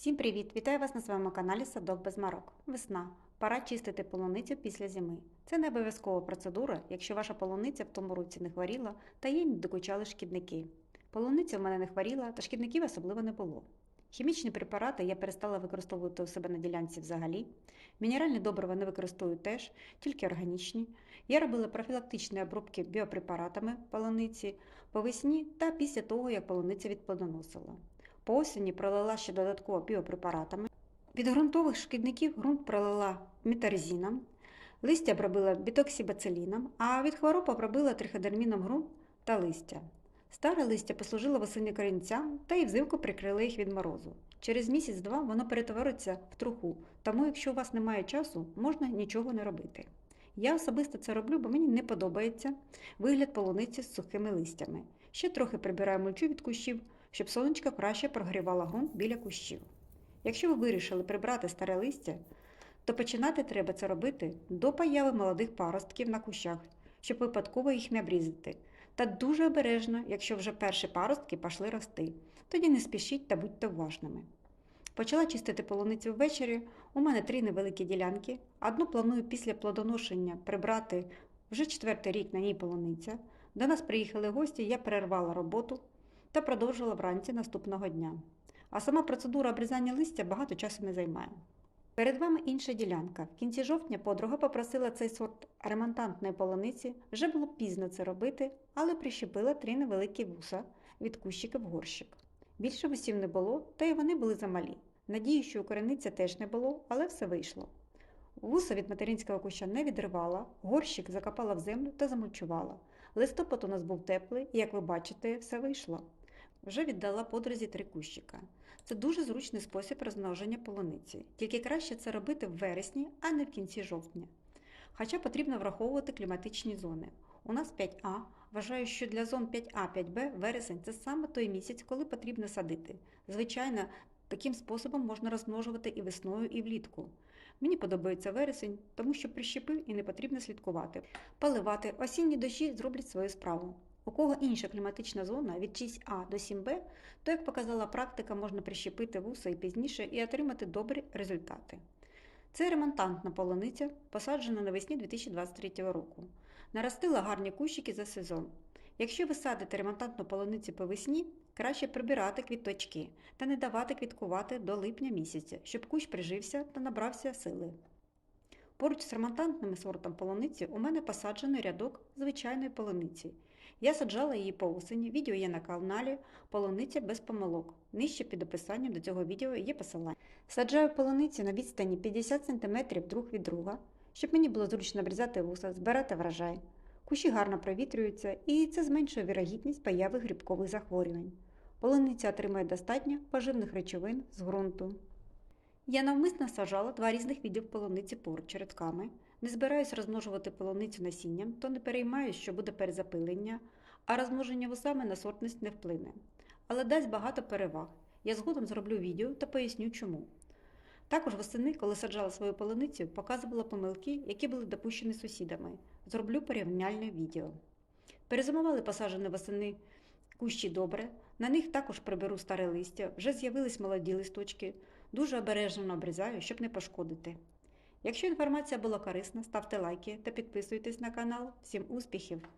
Всім привіт! Вітаю вас на своєму каналі Садок без марок. Весна. Пора чистити полуницю після зими. Це не обов'язкова процедура, якщо ваша полуниця в тому році не хворіла та їй не докучали шкідники. Полуниця в мене не хворіла, та шкідників особливо не було. Хімічні препарати я перестала використовувати у себе на ділянці взагалі. Мінеральні добрива не використовую теж, тільки органічні. Я робила профілактичні обробки біопрепаратами полуниці по весні та після того, як полуниця відплодоносила. По осені пролила ще додатково біопрепаратами. Від ґрунтових шкідників ґрунт пролила метарзином, листя обробила бітоксібациліном, а від хвороб обробила триходерміном ґрунт та листя. Старе листя послужило восени корінцям та й взимку прикрили їх від морозу. Через місяць-два воно перетвориться в труху, тому якщо у вас немає часу, можна нічого не робити. Я особисто це роблю, бо мені не подобається вигляд полуниці з сухими листями. Ще трохи прибираю мульчу від кущів, щоб сонечко краще прогрівало ґрунт біля кущів. Якщо ви вирішили прибрати старе листя, то починати треба це робити до появи молодих паростків на кущах, щоб випадково їх не обрізати. Та дуже обережно, якщо вже перші паростки пішли рости. Тоді не спішіть та будьте уважними. Почала чистити полуницю ввечері. У мене три невеликі ділянки. Одну планую після плодоношення прибрати вже четвертий рік на ній полуниця. До нас приїхали гості, я перервала роботу та продовжила вранці наступного дня. А сама процедура обрізання листя багато часу не займає. Перед вами інша ділянка. В кінці жовтня подруга попросила цей сорт ремонтантної полуниці. Вже було пізно це робити, але прищепила три невеликі вуса від кущика в горщик. Більше вусів не було, та й вони були замалі. Надію, що укорениця теж не було, але все вийшло. Вуса від материнського куща не відривала, горщик закопала в землю та замульчувала. Листопад у нас був теплий, і, як ви бачите, все вийшло. Вже віддала подрузі три кущика. Це дуже зручний спосіб розмноження полуниці. Тільки краще це робити в вересні, а не в кінці жовтня. Хоча потрібно враховувати кліматичні зони. У нас 5А. Вважаю, що для зон 5А, 5Б вересень це саме той місяць, коли потрібно садити. Звичайно, таким способом можна розмножувати і весною, і влітку. Мені подобається вересень, тому що прищепив і не потрібно слідкувати. Поливати осінні дощі зроблять свою справу. У кого інша кліматична зона від 6А до 7Б, то, як показала практика, можна прищепити вуса і пізніше і отримати добрі результати. Це ремонтантна полуниця, посаджена навесні 2023 року. Наростила гарні кущики за сезон. Якщо ви садите ремонтантну полуницю по весні, краще прибирати квіточки та не давати квіткувати до липня місяця, щоб кущ прижився та набрався сили. Поруч з ремонтантним сортом полуниці у мене посаджений рядок звичайної полуниці. Я саджала її по осені, відео є на каналі Полуниця без помилок. Нижче під описанням до цього відео є посилання. Саджаю полуниці на відстані 50 см друг від друга, щоб мені було зручно обрізати вуса, збирати врожай. Кущі гарно провітрюються і це зменшує вірогідність появи грибкових захворювань. Полуниця отримує достатньо поживних речовин з ґрунту. Я навмисно сажала два різних видів полуниці поруч рядками. Не збираюсь розмножувати полуницю насінням, то не переймаюсь, що буде перезапилення, а розмноження вусами на сортність не вплине. Але дасть багато переваг. Я згодом зроблю відео та поясню чому. Також восени, коли саджала свою полуницю, показувала помилки, які були допущені сусідами. Зроблю порівняльне відео. Перезимували посаджені восени кущі добре, на них також приберу старе листя, вже з'явились молоді листочки. Дуже обережно обрізаю, щоб не пошкодити. Якщо інформація була корисна, ставте лайки та підписуйтесь на канал. Всім успіхів!